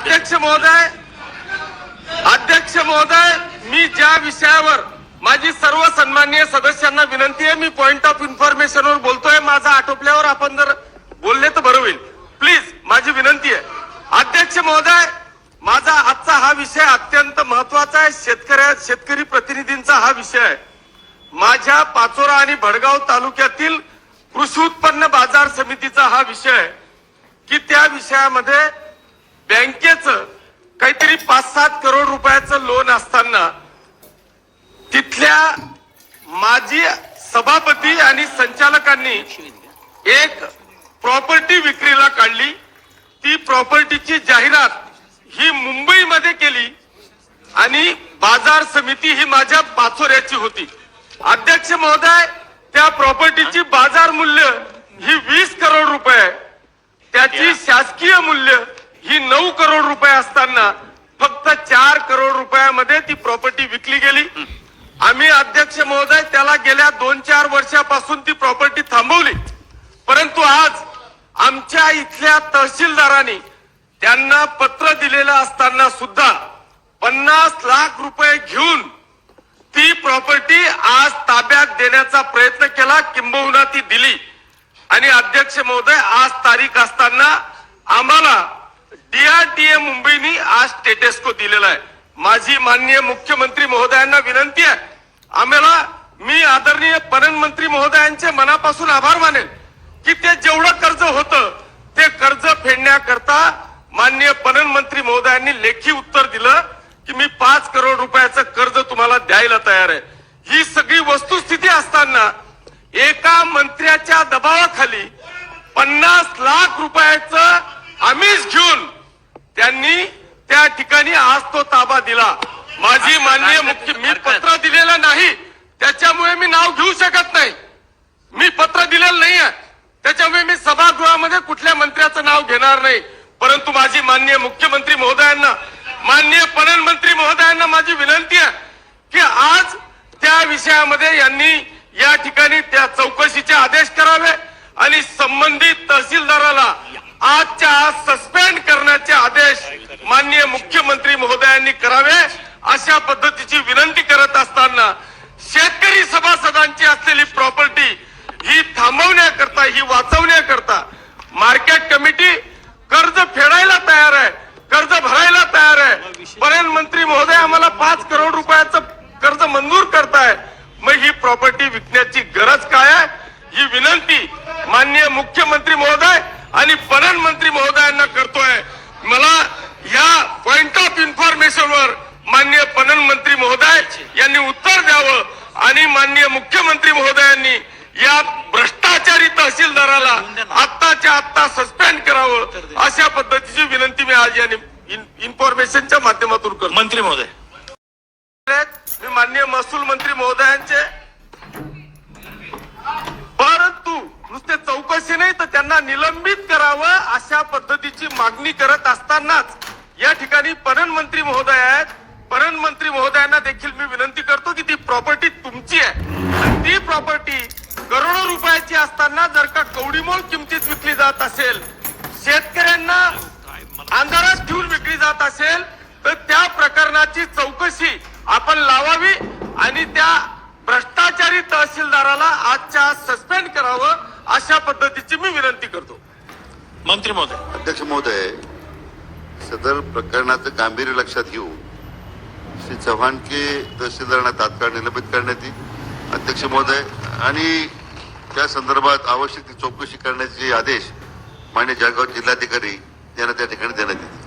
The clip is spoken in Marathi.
अध्यक्ष महोदय अध्यक्ष महोदय मी ज्या विषयावर माझी सर्व सन्माननीय सदस्यांना विनंती आहे मी पॉइंट ऑफ इन्फॉर्मेशनवर बोलतोय. माझा आटोपल्यावर आपण जर बोलले तर बरं होईल. प्लीज माझी विनंती आहे. अध्यक्ष महोदय माझा आजचा हा विषय अत्यंत महत्त्वाचा आहे. शेतकऱ्या शेतकरी प्रतिनिधींचा हा विषय आहे. माझ्या पाचोरा आणि भडगाव तालुक्यातील कृषी उत्पन्न बाजार समितीचा हा विषय आहे की त्या विषयामध्ये बँकेचं काहीतरी पाच सात करोड रुपयाचं लोन असताना तिथल्या माजी सभापती आणि संचालकांनी एक प्रॉपर्टी विक्रीला काढली. ती प्रॉपर्टीची जाहिरात ही मुंबईमध्ये केली आणि बाजार समिती ही माझ्या पाचोऱ्याची होती. अध्यक्ष महोदय त्या प्रॉपर्टीची बाजार मूल्य ही वीस करोड रुपये त्याची शासकीय मूल्य नऊ करोड रुपये असताना फक्त चार करोड रुपयामध्ये ती प्रॉपर्टी विकली गेली. आम्ही अध्यक्ष महोदय त्याला गेल्या दोन चार वर्षापासून ती प्रॉपर्टी थांबवली. परंतु आज आमच्या इथल्या तहसीलदारांनी त्यांना पत्र दिलेलं असताना सुद्धा पन्नास लाख रुपये घेऊन ती प्रॉपर्टी आज ताब्यात देण्याचा प्रयत्न केला किंबहुना ती दिली. आणि अध्यक्ष महोदय आज तारीख असताना आम्हाला डीआरटीए मुंबईनी आज स्टेटेस्को दिलेला आहे. माझी माननीय मुख्यमंत्री महोदयांना विनंती आहे. आम्हाला मी आदरणीय पणन मंत्री महोदयांचे मनापासून आभार मानेल की ते जेवढं कर्ज होतं ते कर्ज फेडण्याकरता माननीय पणन मंत्री महोदयांनी लेखी उत्तर दिलं की मी पाच करोड रुपयाचं कर्ज तुम्हाला द्यायला तयार आहे. ही सगळी वस्तुस्थिती असताना एका मंत्र्याच्या दबावाखाली पन्नास लाख रुपयाचं आम्हीच घेऊन त्यांनी त्या ठिकाणी आज तो ताबा दिला. माझी माननीय मुख्य मी पत्र दिलेलं नाही. त्याच्यामुळे मी नाव घेऊ शकत नाही. मी पत्र दिलेलं नाही आहे त्याच्यामुळे मी सभागृहामध्ये कुठल्या मंत्र्याचं नाव घेणार नाही. परंतु माझी माननीय मुख्यमंत्री महोदयांना माननीय पणन मंत्री महोदयांना माझी विनंती आहे की आज त्या विषयामध्ये यांनी या ठिकाणी त्या चौकशीचे आदेश करावे आणि संबंधित तहसीलदाराला आजच्या आज सस्पेंड करण्याचे आदेश माननीय मुख्यमंत्री महोदयांनी करावे अशा पद्धतीची विनंती करत असताना शेतकरी सभासदांची असलेली प्रॉपर्टी ही थांबवण्याकरता ही वाचवण्याकरता मार्केट कमिटी कर्ज फेडायला तयार आहे कर्ज भरायला तयार आहे. पर्यंत मंत्री महोदय आम्हाला पाच करोड रुपयाचं कर्ज मंजूर करताय. मग ही प्रॉपर्टी विकण्याची गरज काय आहे? ही विनंती माननीय मुख्यमंत्री महोदय आणि पणन मंत्री महोदयांना करतोय मला या पॉइंट ऑफ इन्फॉर्मेशनवर माननीय पणन मंत्री महोदय यांनी उत्तर द्यावं आणि माननीय मुख्यमंत्री महोदयांनी या भ्रष्टाचारी तहसीलदाराला आत्ताच्या आत्ता सस्पेंड करावं अशा पद्धतीची विनंती मी आज या इन्फॉर्मेशनच्या माध्यमातून करतो. मंत्री महोदय. मी माननीय महसूल मंत्री महोदयांचे. परंतु नुसते चौकशी नाही तर त्यांना निलंबित करावं अशा पद्धतीची मागणी करत असतानाच या ठिकाणी पणन मंत्री महोदय आहेत. पणन मंत्री महोदयांना देखील मी विनंती करतो की ती प्रॉपर्टी तुमची आहे. ती प्रॉपर्टी करोडो रुपयाची असताना जर का कवडीमोल किमतीत विकली जात असेल शेतकऱ्यांना अंधारात ठेवून विकली जात असेल तर त्या प्रकरणाची चौकशी आपण लावावी आणि त्या भ्रष्टाचारी तहसीलदाराला आजच्या आज सस्पेंड करावं अशा पद्धतीची मी विनंती करतो. मंत्री महोदय. अध्यक्ष महोदय सदर प्रकरणाचं गांभीर्य लक्षात घेऊन श्री चव्हाण के तहसीलदारांना तात्काळ निलंबित करण्यात येईल. अध्यक्ष महोदय आणि त्या संदर्भात आवश्यक ती चौकशी करण्याचे आदेश मान्य जळगाव जिल्हाधिकारी यांना त्या ठिकाणी देण्यात येतील.